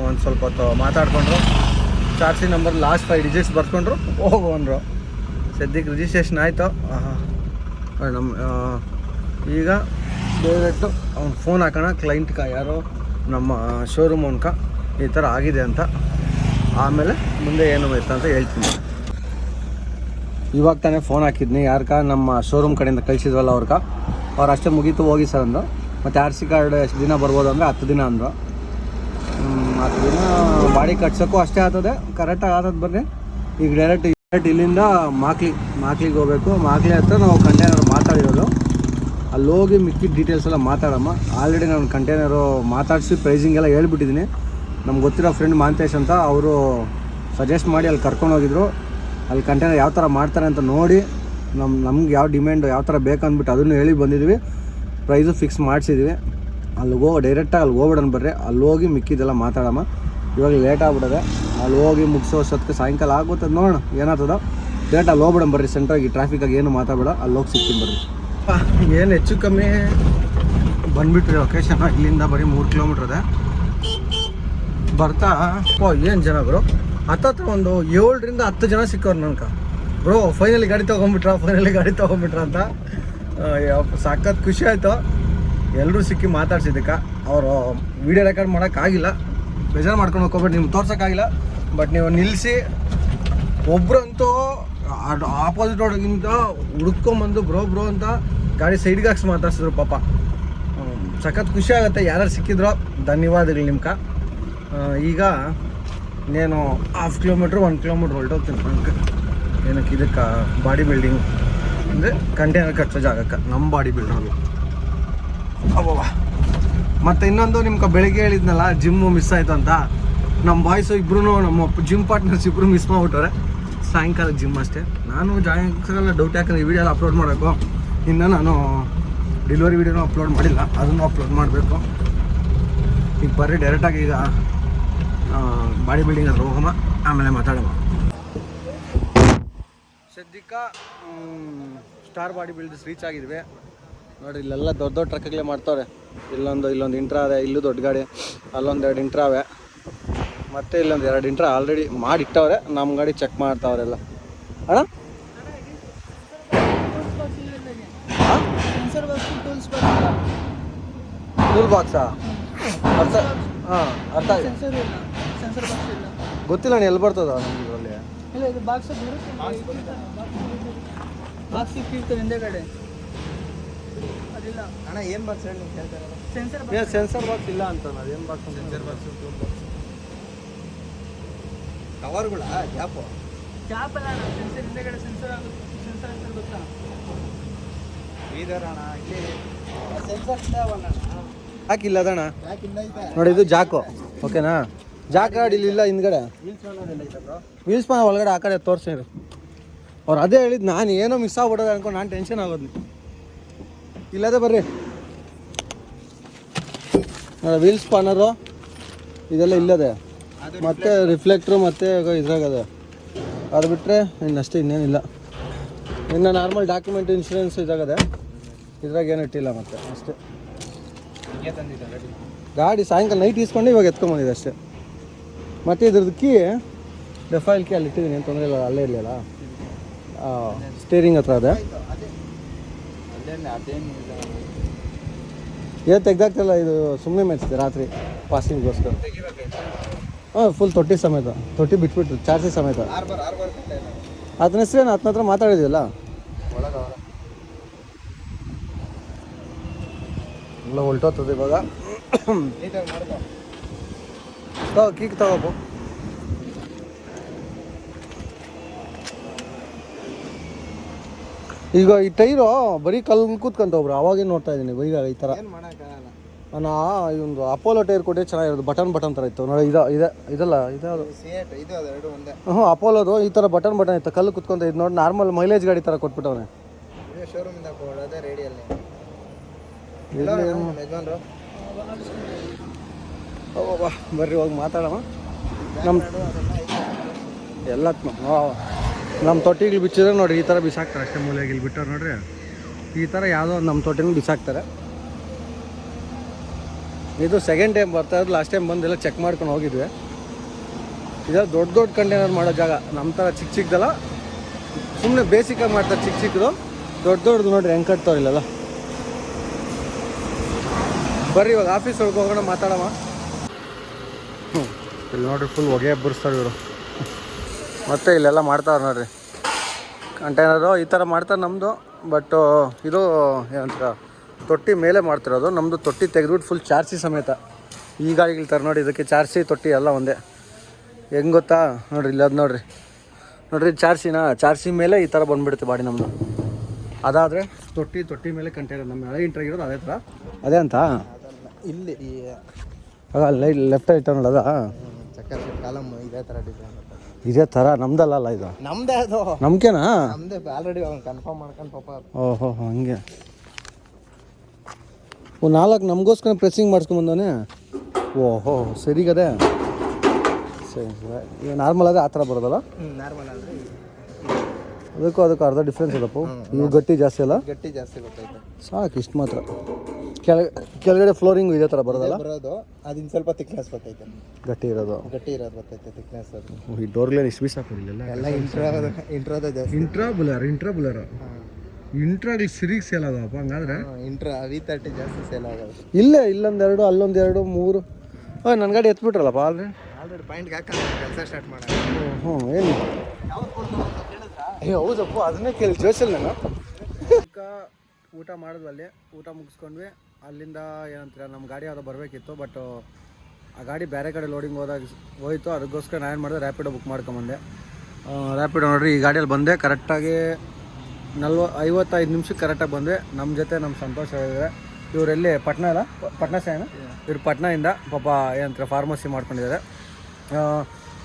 ಒಂದು ಸ್ವಲ್ಪ ಹೊತ್ತು ಮಾತಾಡ್ಕೊಂಡ್ರು. ಚಾರ್ಜಿ ನಂಬರ್ ಲಾಸ್ಟ್ ಫೈವ್ ಡಿಜಿಟ್ಸ್ ಬರ್ಕೊಂಡ್ರು ಹೋಗು ಅಂದರು ಸದ್ಯಕ್ಕೆ ರಿಜಿಸ್ಟ್ರೇಷನ್ ಆಯಿತು. ನಮ್ಮ ಈಗ ಡೈರೆಕ್ಟು ಅವ್ನು ಫೋನ್ ಹಾಕೋಣ ಕ್ಲೈಂಟ್ಗ ಯಾರೋ ನಮ್ಮ ಶೋರೂಮ್ ಅವನ್ಕ ಈ ಥರ ಆಗಿದೆ ಅಂತ. ಆಮೇಲೆ ಮುಂದೆ ಏನು ಇತ್ತು ಅಂತ ಹೇಳ್ತೀನಿ. ಇವಾಗ ತಾನೇ ಫೋನ್ ಹಾಕಿದ್ನಿ. ಯಾರ್ಕ ನಮ್ಮ ಶೋರೂಮ್ ಕಡೆಯಿಂದ ಕಳಿಸಿದ್ವಲ್ಲ ಅವ್ರಕ ಅವ್ರು ಅಷ್ಟೇ ಮುಗೀತು ಹೋಗಿ ಸರ್ ಅಂದರು. ಮತ್ತು ಆರ್ ಸಿ ಕಾರ್ಡ್ ಎಷ್ಟು ದಿನ ಬರ್ಬೋದು ಅಂದರೆ ಹತ್ತು ದಿನ ಅಂದರು. ಹತ್ತು ದಿನ ಬಾಡಿ ಕಟ್ಸೋಕ್ಕೂ ಅಷ್ಟೇ ಆಗ್ತದೆ. ಕರೆಕ್ಟಾಗಿ ಆದದ್ದು ಬನ್ನಿ. ಈಗ ಡೈರೆಕ್ಟ್ ಡೈರೆಕ್ಟ್ ಇಲ್ಲಿಂದ ಮಾಕ್ಲಿ, ಮಾಕ್ಲಿಗೆ ಹೋಗ್ಬೇಕು. ಮಾಕ್ಲಿ ಹತ್ರ ನಾವು ಕಂಟೈನರ್ ಮಾತಾಡಿರೋದು. ಅಲ್ಲಿ ಹೋಗಿ ಮಿಕ್ಕಿದ ಡೀಟೇಲ್ಸ್ ಎಲ್ಲ ಮಾತಾಡಮ್ಮ. ಆಲ್ರೆಡಿ ನಾನು ಕಂಟೈನರು ಮಾತಾಡಿಸಿ ಪ್ರೈಸಿಂಗ್ ಎಲ್ಲ ಹೇಳ್ಬಿಟ್ಟಿದ್ದೀನಿ. ನಮ್ಗೆ ಗೊತ್ತಿರೋ ಫ್ರೆಂಡ್ ಮಾಂತೇಶ್ ಅಂತ, ಅವರು ಸಜೆಸ್ಟ್ ಮಾಡಿ ಅಲ್ಲಿ ಕರ್ಕೊಂಡು ಹೋಗಿದ್ರು. ಅಲ್ಲಿ ಕಂಟೈನರ್ ಯಾವ ಥರ ಮಾಡ್ತಾರೆ ಅಂತ ನೋಡಿ ನಮ್ಮ ನಮ್ಗೆ ಯಾವ ಡಿಮ್ಯಾಂಡ್ ಯಾವ ಥರ ಬೇಕಂದ್ಬಿಟ್ಟು ಅದನ್ನು ಹೇಳಿ ಬಂದಿದ್ವಿ. ಪ್ರೈಸು ಫಿಕ್ಸ್ ಮಾಡಿಸಿದ್ವಿ. ಅಲ್ಲಿ ಹೋಗಿ ಡೈರೆಕ್ಟಾಗಿ ಅಲ್ಲಿ ಹೋಗ್ಬಿಡೋಣ ಬರ್ರಿ. ಅಲ್ಲಿ ಹೋಗಿ ಮಿಕ್ಕಿದೆಲ್ಲ ಮಾತಾಡಮ್ಮ. ಇವಾಗ ಲೇಟ್ ಆಗ್ಬಿಡದೆ. ಅಲ್ಲಿ ಹೋಗಿ ಮುಗಿಸೋ ಅಷ್ಟೊತ್ತಿಗೆ ಸಾಯಂಕಾಲ ಆಗುತ್ತೆ ನೋಡೋಣ, ಏನಾಗ್ತದ. ಡೈರೆಕ್ಟ್ ಅಲ್ಲಿ ಹೋಗ್ಬಿಡೋಣ ಬರ್ರಿ. ಸೆಂಟ್ರಾಗಿ ಟ್ರಾಫಿಕಾಗಿ ಏನು ಮಾತಾಡಬೇಡ. ಅಲ್ಲಿ ಹೋಗಿ ಸಿಗ್ತೀನಿ ಬರ್ರಿ. ಏನು ಹೆಚ್ಚು ಕಮ್ಮಿ ಬಂದ್ಬಿಟ್ರಿ. ಲೊಕೇಶನ್ ಇಲ್ಲಿಂದ ಬರೀ ಮೂರು ಕಿಲೋಮೀಟ್ರ್ ಇದೆ. ಬರ್ತಾ? ಓ, ಏನು ಜನ ಬ್ರೋ ಹತ್ತತ್ರ ಒಂದು ಏಳರಿಂದ ಹತ್ತು ಜನ ಸಿಕ್ಕವ್ರು ನನ್ಕ. ಬ್ರೋ ಫೈನಲಿ ಗಾಡಿ ತೊಗೊಂಬಿಟ್ರ ಫೈನಲಿ ಗಾಡಿ ತೊಗೊಂಬಿಟ್ರ ಅಂತ. ಸಾಕತ್ ಖುಷಿ ಆಯಿತು. ಎಲ್ಲರೂ ಸಿಕ್ಕಿ ಮಾತಾಡ್ಸಿದ್ದಕ್ಕೆ. ಅವರು ವಿಡಿಯೋ ರೆಕಾರ್ಡ್ ಮಾಡೋಕ್ಕಾಗಿಲ್ಲ. ಬೇಜಾರು ಮಾಡ್ಕೊಂಡು ಹೋಗ್ಕೋಬೇಡಿ, ನಿಮ್ಗೆ ತೋರ್ಸೋಕ್ಕಾಗಿಲ್ಲ. ಬಟ್ ನೀವು ನಿಲ್ಲಿಸಿ ಒಬ್ಬರಂತೂ ಆಪೋಸಿಟ್ ಒಳಗಿಂತ ಹುಡ್ಕೊಂಬಂದು ಬ್ರೋ ಬ್ರೋ ಅಂತ ಗಾಡಿ ಸೈಡ್ಗೆ ಹಾಕ್ಸಿ ಮಾತಾಡ್ಸಿದ್ರು ಪಾಪ. ಸಖತ್ ಖುಷಿ ಆಗುತ್ತೆ. ಯಾರು ಸಿಕ್ಕಿದ್ರೋ, ಧನ್ಯವಾದಗಳು ನಿಮ್ಗೆ ಈಗ నేను ಹಾಫ್ ಕಿಲೋಮೀಟ್ರ್ ಒಂದು ಕಿಲೋಮೀಟ್ರ್ ಹೊರಟೋಗ್ತೀನಿ ನನಗೆ ಏನಕ್ಕೆ ಇದಕ್ಕೆ ಬಾಡಿ ಬಿಲ್ಡಿಂಗ್ ಅಂದರೆ ಕಂಟೈನರ್ ಕಟ್ಟೋ ಜಾಗಕ್ಕೆ. ನಮ್ಮ ಬಾಡಿ ಬಿಲ್ಡರ್ಗಳು ಅಬ್ಬವ್ವ ಮತ್ತು ಇನ್ನೊಂದು ನಿಮ್ಗೆ ಬೆಳಿಗ್ಗೆ ಹೇಳಿದ್ನಲ್ಲ ಜಿಮ್ಮು ಮಿಸ್ ಆಯಿತು ಅಂತ. ನಮ್ಮ ಬಾಯ್ಸು ಇಬ್ರು ನಮ್ಮ ಜಿಮ್ ಪಾರ್ಟ್ನರ್ಸ್ ಇಬ್ಬರು ಮಿಸ್ ಮಾಡ್ಬಿಟ್ಟವ್ರೆ. ಸಾಯಂಕಾಲ ಜಿಮ್ ಅಷ್ಟೇ. ನಾನು ಜಾಯಂಕಾಲ ಡೌಟ್ ಯಾಕಂದ್ರೆ ಈ ವಿಡಿಯೋ ಅಪ್ಲೋಡ್ ಮಾಡಬೇಕು ಇನ್ನು ನಾನು ಡೆಲಿವರಿ ವಿಡಿಯೋನೂ ಅಪ್ಲೋಡ್ ಮಾಡಿಲ್ಲ. ಅದನ್ನು ಅಪ್ಲೋಡ್ ಮಾಡಬೇಕು. ಈಗ ಬರ್ರಿ ಡೈರೆಕ್ಟಾಗಿ ಈಗ ಬಾಡಿ ಬಿಲ್ಡಿಂಗ್ ಹತ್ರ ಹೋಗಮ್ಮ, ಆಮೇಲೆ ಮಾತಾಡಮ್ಮ. ಸದ್ಯಕ್ಕ ಸ್ಟಾರ್ ಬಾಡಿ ಬಿಲ್ಡರ್ಸ್ ರೀಚ್ ಆಗಿದ್ವಿ. ನೋಡಿ ಇಲ್ಲೆಲ್ಲ ದೊಡ್ಡ ದೊಡ್ಡ ಟ್ರಕ್ಗಳೇ ಮಾಡ್ತಾವ್ರೆ. ಇಲ್ಲೊಂದು ಇಲ್ಲೊಂದು ಇಂಟ್ರಾ ಅದೆ, ಇಲ್ಲೂ ದೊಡ್ಡ ಗಾಡಿ. ಅಲ್ಲೊಂದು ಎರಡು ಇಂಟ್ರಾ ಅವೆ. ಮತ್ತೆ ಇಲ್ಲೊಂದು ಎರಡು ಇಂಟ್ರಾ ಆಲ್ರೆಡಿ ಮಾಡಿಟ್ಟವ್ರೆ. ನಮ್ಮ ಗಾಡಿ ಚೆಕ್ ಮಾಡ್ತಾವ್ರೆಲ್ಲ ಅಣ್ಣ? ಟೂಲ್ ಬಾಕ್ಸಾ ಅರ್ಥ ಹಾಂ, ಅರ್ಥ ಆಗಿದೆ. ಗೊತ್ತಿಲ್ಲ ಅಣ್ಣ ಎಲ್ಲಿ ಬರ್ತದ ನಮ್ಗೆ ಇದರಲ್ಲಿ? ಇಲ್ಲ ಇದು ಬಾಕ್ಸ್ ಬಾಕ್ಸ್ ಇಟ್ಟಿರ್ತಾರೆ ಹಿಂದೆಗಡೆ. ಅದಿಲ್ಲ. ಅಣ್ಣ ಏನು ಬಾಕ್ಸ್ ಹೇಳಿ ನೀವು ಕೇಳ್ತಾರಲ್ಲ ಸೆನ್ಸರ್ ಏ ಸೆನ್ಸರ್ ಬಾಕ್ಸ್ ಇಲ್ಲ ಅಂತ ಅದು ಏನು ಬಾಕ್ಸ್ ಸೆನ್ಸರ್ ಬಾಕ್ಸ್ ಕವರ್ಗಳ ಗ್ಯಾಪು ಜಾಪ್ ಅಲ್ಲ ಅಣ್ಣ. ಸೆನ್ಸರ್ ಹಿಂದೆಗಡೆ ಸೆನ್ಸರ್ ಆಗುತ್ತೆ. ಸೆನ್ಸರ್ ಅಂತ ಗೊತ್ತಾ? ಬೀದರ್ ಅಣ್ಣ ಇಲ್ಲಿ ಸೆನ್ಸರ್ ಇದ್ದಾವಣ್ಣ ಹಾಕಿಲ್ಲ ಅದಣ್ಣ ಯಾಕೆ ಇಲ್ಲ ನೋಡಿ ಇದು ಜಾಕು ಓಕೆನಾ ಜಾಕ್ ಗಾಡಿ ಇಲ್ಲಿಲ್ಲ ಹಿಂದ್ಗಡೆ. ವೀಲ್ಸ್ ಪಾನ ಒಳಗಡೆ ಆ ಕಡೆ ತೋರಿಸಿರು ಅವ್ರು ಅದೇ ಹೇಳಿದ್ದು ನಾನು ಏನೋ ಮಿಸ್ ಆಗ್ಬಿಡೋದು ಅನ್ಕೊಂಡು ನಾನು ಟೆನ್ಷನ್ ಆಗೋದು ಇಲ್ಲದೆ ಬರ್ರಿ. ವೀಲ್ಸ್ ಸ್ಪಾನರು ಇದೆಲ್ಲ ಇಲ್ಲದೆ. ಮತ್ತೆ ರಿಫ್ಲೆಕ್ಟ್ರು ಮತ್ತೆ ಇದ್ರಾಗದೆ. ಅದು ಬಿಟ್ಟರೆ ಇನ್ನಷ್ಟೇ ಇನ್ನೇನಿಲ್ಲ ಇನ್ನು ನಾರ್ಮಲ್ ಡಾಕ್ಯುಮೆಂಟ್ ಇನ್ಶೂರೆನ್ಸ್ ಇದಾಗದೆ. ಇದ್ರಾಗ ಏನು ಇಟ್ಟಿಲ್ಲ ಮತ್ತೆ, ಅಷ್ಟೇ. ಗಾಡಿ ಸಾಯಂಕಾಲ ನೈಟ್ ಇಸ್ಕೊಂಡು ಇವಾಗ ಎತ್ಕೊಂಬಂದಿದೆ ಅಷ್ಟೇ. ಮತ್ತು ಇದ್ರದ್ದು ಕೀ ಡೆಫೈಲ್ ಕೀ ಅಲ್ಲಿ ಇಟ್ಟಿದ್ದೀನಿ, ಏನು ತೊಂದರೆ ಇಲ್ಲ, ಅಲ್ಲೇ ಇರಲಿಲ್ಲ. ಸ್ಟೇರಿಂಗ್ ಹತ್ರ ಅದೇ ಏನು ತೆಗ್ದಾಗ್ತಿಲ್ಲ ಇದು ಸುಮ್ಮನೆ ಮೆಚ್ಚಿದೆ ರಾತ್ರಿ ಪಾಸಿಂಗ್ಗೋಸ್ಕರ ಹಾಂ ಫುಲ್ ತೊಟ್ಟಿ ಸಮೇತ, ತೊಟ್ಟಿ ಬಿಟ್ಬಿಟ್ರು, ಚಾರ್ಜಿ ಸಮೇತ. ಆತನ ಹೆಸ್ರೇನು ಹತ್ತನ ಹತ್ರ ಮಾತಾಡಿದ್ಯಲ್ಲ? ಎಲ್ಲ ಹೊಲ್ಟೋಗ್ತದೆ ಇವಾಗ. ತಗೋ ಕೀಕ್ ತಗೋಬೋ ಈಗ ಈ ಟೈರು ಬರೀ ಕಲ್ಲು ಕೂತ್ಕೊಂತ ಒಬ್ರು. ಅವಾಗೇ ನೋಡ್ತಾ ಇದ್ದೀನಿ. ಈಗ ಈ ಥರ ನಾನು ಈ ಒಂದು ಅಪೋಲೋ ಟೈರ್ ಕೊಟ್ಟೆ ಚೆನ್ನಾಗಿರೋದು. ಬಟನ್ ಬಟನ್ ಥರ ಇತ್ತು. ನೋಡಿ ಇದು ಇದೆ ಇದಲ್ಲ ಇದ್ಯಾವುದು? ಸಿಯೇಟ್ ಇದು ಅದು ಎರಡು ಒಂದೇ. ಹ್ಞೂ ಅಪೋಲೋದು ಈ ಥರ ಬಟನ್ ಬಟನ್ ಇತ್ತು. ಕಲ್ಲು ಕುತ್ಕೊಂತ ಇದು ನೋಡಿ ನಾರ್ಮಲ್ ಮೈಲೇಜ್ ಗಾಡಿ ಥರ ಕೊಟ್ಬಿಟ್ಟವನೆ. ರೇಡಿಯಲ್ಲಿ ಬರ್ರಿ, ಹೋಗಿ ಮಾತಾಡೋಣ ನಮ್ಮ ಎಲ್ಲ ನಮ್ಮ ತೊಟ್ಟಿಗೆ ಬಿಚ್ಚಿದ್ರೆ ನೋಡ್ರಿ, ಈ ಥರ ಬಿಸಾಕ್ತಾರೆ ಅಷ್ಟೇ ಮೂಲೆಗೆ ಇಲ್ಲಿ ಬಿಟ್ಟವ್ರು ನೋಡ್ರಿ. ಈ ಥರ ಯಾವುದೋ ಒಂದು ನಮ್ಮ ತೊಟ್ಟಿನ ಬಿಸಾಕ್ತಾರೆ. ಇದು ಸೆಕೆಂಡ್ ಟೈಮ್ ಬರ್ತಾ ಇರೋದು ಲಾಸ್ಟ್ ಟೈಮ್ ಬಂದೆಲ್ಲ ಚೆಕ್ ಮಾಡ್ಕೊಂಡು ಹೋಗಿದ್ವಿ. ಇದೆಲ್ಲ ದೊಡ್ಡ ದೊಡ್ಡ ಕಂಟೈನರ್ ಮಾಡೋ ಜಾಗ ನಮ್ಮ ಥರ ಚಿಕ್ಕ ಚಿಕ್ಕದಲ್ಲ ಸುಮ್ಮನೆ ಬೇಸಿಕಾಗಿ ಮಾಡ್ತಾರೆ ಚಿಕ್ಕ ಚಿಕ್ಕದು ದೊಡ್ಡ ದೊಡ್ಡದು ನೋಡ್ರಿ ಹೆಂಗೆ ಕಟ್ತಾವ್ರಿಲ್ಲಲ್ಲ ಬರ್ರಿ, ಇವಾಗ ಆಫೀಸ್ ಒಳಗೆ ಹೋಗೋಣ ಮಾತಾಡೋಣ ಇಲ್ಲಿ ನೋಡ್ರಿ ಫುಲ್ ಹೊಗೆ ಎಬ್ಬರಿಸ್ತಾರೆ ಇವರು. ಮತ್ತೆ ಇಲ್ಲೆಲ್ಲ ಮಾಡ್ತಾರೆ ನೋಡ್ರಿ. ಕಂಟೈನರು ಈ ಥರ ಮಾಡ್ತಾರೆ ನಮ್ಮದು ಬಟ್ ಇದು ಏನಂತ ತೊಟ್ಟಿ ಮೇಲೆ ಮಾಡ್ತಿರೋದು. ನಮ್ಮದು ತೊಟ್ಟಿ ತೆಗೆದ್ಬಿಟ್ಟು ಫುಲ್ ಚಾರ್ಸಿ ಸಮೇತ. ಈ ಗಾಡಿಗಳು ಥರ ನೋಡಿ ಇದಕ್ಕೆ ಚಾರ್ಸಿ ತೊಟ್ಟಿ ಎಲ್ಲ ಒಂದೇ. ಹೆಂಗೆ ಗೊತ್ತಾ? ನೋಡ್ರಿ ಇಲ್ಲದ ಅದು ನೋಡ್ರಿ. ನೋಡ್ರಿ ಚಾರ್ಸಿನ ಚಾರ್ಸಿ ಮೇಲೆ ಈ ಥರ ಬಂದುಬಿಡುತ್ತೆ ಬಾಡಿ ನಮ್ಮದು ಅದಾದರೆ ತೊಟ್ಟಿ ತೊಟ್ಟಿ ಮೇಲೆ ಕಂಟೈನರ್ ನಮ್ಮ ಹಳೆ ಇಂಟ್ರಾಗಿರೋದು ಅದೇ ಥರ ಅದೇ ಅಂತ? ಇಲ್ಲಿ. ಲೆಫ್ಟ್ ಐಟ್ ಚಕ್ಕರ್ ಕಾಲಮ್ ಇದೇ ಥರ ಡಿಸೈನ್ ಇದೇ ಥರ ನಮ್ದಲ್ಲ ಅಲ್ಲ ಇದು? ನಮ್ದೇ ಅದು. ನಮ್ಗೆನಾ? ನಮ್ದೇ ಆಲ್ರೆಡಿ ಅವ್ನು ಕನ್ಫರ್ಮ್ ಮಾಡ್ಕೊಂಡು ಪಾಪ ಓಹೋ ಹಂಗೆ. ಓ ನಾಲ್ಕು ನಮಗೋಸ್ಕರ ಪ್ರೆಸ್ಸಿಂಗ್ ಮಾಡಿಸ್ಕೊಂಬಂದವನೇ ಓಹೋ ಸರಿಗದೆ ಸರಿ ನಾರ್ಮಲ್ ಅದೇ ಆ ಥರ ಬರೋದಲ್ಲ? ನಾರ್ಮಲ್ ಅಂದರೆ ಅದಕ್ಕೂ ಅದಕ್ಕೆ ಅರ್ಧ ಡಿಫ್ರೆನ್ಸ್ ಅದಪ್ಪ ಇವು ಗಟ್ಟಿ ಜಾಸ್ತಿ ಅಲ್ಲ? ಗಟ್ಟಿ ಜಾಸ್ತಿ ಗೊತ್ತೈತೆ ಸಾಕು ಇಷ್ಟು ಮಾತ್ರ. ಕೆಳಗೆ ಕೆಳಗಡೆ ಫ್ಲೋರಿಂಗ್ ಇದೇ ಥರ ಬರೋದಲ್ಲ? ಬರೋದು. ಅದಿನ್ ಸ್ವಲ್ಪ ತಿಕ್ನೆಸ್ ಬರ್ತೈತೆ ಗಟ್ಟಿ ಇರೋದು. ಗಟ್ಟಿ ಇರೋದು ಬರ್ತೈತೆ ತಿಕ್ನೆಸ್ ಅದು. ಈ ಡೋರ್ಗ್ಲೇನು ಇಷ್ಟು ಬೀಸಾಕೋದಿಲ್ಲ ಎಲ್ಲ ಇಂಟ್ರೋ ಇಂಟ್ರೋದ ಜಾಸ್ತಿ. ಇಂಟ್ರಾ ಬುಲರ್ ಇಂಟ್ರಾ ಬುಲರ್ ಇಂಟ್ರಾಗ್ಲಿ ಸಿರಿಗೆ ಸೇಲ್ ಆಗಪ್ಪ ಹಂಗಾದ್ರೆ? ಇಂಟ್ರಾ ವಿ ತರ್ಟಿ ಜಾಸ್ತಿ ಸೇಲ್ ಆಗೋದು. ಇಲ್ಲೇ ಇಲ್ಲೊಂದೆರಡು ಅಲ್ಲೊಂದೆರಡು ಮೂರು. ಓ ನನ್ನ ಗಾಡಿ ಎತ್ಬಿಟ್ರಲ್ಲಪ್ಪ ಅಲ್ರಿ ಆಲ್ರೆಡಿ ಪಾಯಿಂಟ್ಗೆ ಹಾಕೊಂಡು ಕೆಲಸ ಸ್ಟಾರ್ಟ್ ಮಾಡೋಣ. ಹ್ಞೂ ಏನು ಅಯ್ಯೋ ಹೌದಪ್ಪ ಅದನ್ನೇ ಕೇಳಿ ಜೋಶಲ್ ನಾನು ಊಟ ಮಾಡಿದ್ವಿ ಅಲ್ಲಿ. ಊಟ ಮುಗಿಸ್ಕೊಂಡ್ವಿ. ಅಲ್ಲಿಂದ ಏನಂತೀರ ನಮ್ಮ ಗಾಡಿ ಯಾವುದೋ ಬರಬೇಕಿತ್ತು ಬಟ್ ಆ ಗಾಡಿ ಬೇರೆ ಕಡೆ ಲೋಡಿಂಗ್ ಹೋದಾಗ ಹೋಯಿತು. ಅದಕ್ಕೋಸ್ಕರ ನಾನು ಏನು ಮಾಡಿದೆ ರ್ಯಾಪಿಡೋ ಬುಕ್ ಮಾಡ್ಕೊಂಬಂದೆ. ರ್ಯಾಪಿಡೋ ನೋಡ್ರಿ ಈ ಗಾಡಿಯಲ್ಲಿ ಬಂದೆ. ಕರೆಕ್ಟಾಗಿ ನಲ್ವ ಐವತ್ತೈದು ನಿಮಿಷಕ್ಕೆ ಕರೆಕ್ಟಾಗಿ ಬಂದೆ ನಮ್ಮ ಜೊತೆ ನಮ್ಮ ಸಂತೋಷ ಇದೆ ಇವರೆಲ್ಲಿ ಪಟ್ನಾ ಅಲ್ಲ? ಪಟ್ನಾ ಸೇನ? ಇವ್ರು ಪಟ್ನಾಯಿಂದ ಪಾಪ ಏನಂತಾರೆ ಫಾರ್ಮಸಿ ಮಾಡ್ಕೊಂಡಿದ್ದಾರೆ.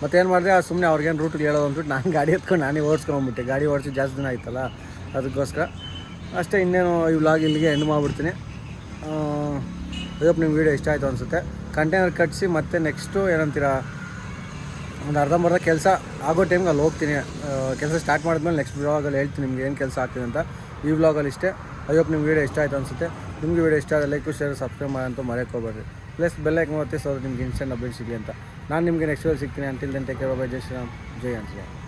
ಮತ್ತೇನು ಮಾಡಿದೆ? ಸುಮ್ಮನೆ ಅವ್ರಿಗೇನು ರೂಟಿಗೆ ಹೇಳೋದು ಅಂದ್ಬಿಟ್ಟು ನಾನು ಗಾಡಿ ಎತ್ಕೊಂಡು ನಾನೇ ಓಡಿಸ್ಕೊಂಡ್ಬಿಟ್ಟೆ ಗಾಡಿ ಓಡಿಸಿ ಜಾಸ್ತಿ ದಿನ ಆಯ್ತಲ್ಲ, ಅದಕ್ಕೋಸ್ಕರ. ಅಷ್ಟೇ ಇನ್ನೇನು ಈ ವ್ಲಾಗ್ ಇಲ್ಲಿಗೆ ಎಂಡ್ ಮಾಡಿಬಿಡ್ತೀನಿ. ಅದಕ್ಕೆ ನಿಮ್ಮ ವೀಡಿಯೋ ಇಷ್ಟ ಆಯಿತು ಅನಿಸುತ್ತೆ. ಕಂಟೈನರ್ ಕಟ್ಟಿಸಿ ಮತ್ತೆ ನೆಕ್ಸ್ಟು ಏನಂತೀರ? ಒಂದು ಅರ್ಧಂಬರ್ಧ ಕೆಲಸ ಆಗೋ ಟೈಮ್ಗೆ ಅಲ್ಲಿ ಹೋಗ್ತೀನಿ. ಕೆಲಸ ಸ್ಟಾರ್ಟ್ ಮಾಡಿದ್ಮೇಲೆ ನೆಕ್ಸ್ಟ್ ವ್ಲಾಗಲ್ಲಿ ಹೇಳ್ತೀನಿ ನಿಮ್ಗೆ ಏನು ಕೆಲಸ ಆಗ್ತಿದೆ ಅಂತ. ಈ ವ್ಲಾಗಲ್ಲಿ ಇಷ್ಟೇ. ಅಯ್ಯಪ್ಪ ನಿಮ್ಮ ವೀಡಿಯೋ ಇಷ್ಟ ಆಯಿತು ಅನಿಸುತ್ತೆ. ನಿಮಗೆ ವೀಡಿಯೋ ಇಷ್ಟ ಆದರೆ ಲೈಕು ಶೇರ್ ಸಬ್ಸ್ಕ್ರೈಬ್ ಅಂತ ಮರೆಯೋಕೋಬೇಡ್ರಿ ಪ್ಲಸ್ ಬೆಲ್ಲೈಕ್ ಮತ್ತೆ ಸೊ ನಿಮ್ಗೆ ಇನ್ಸ್ಟೆಂಟ್ ಅಪ್ಡೇಟ್ ಸಿಗಲಿ ಅಂತ. ನಾನು ನಿಮಗೆ ನೆಕ್ಸ್ಟ್ ವೀಡಿಯೋ ಸಿಗ್ತೀನಿ. Until then take bye Shriram.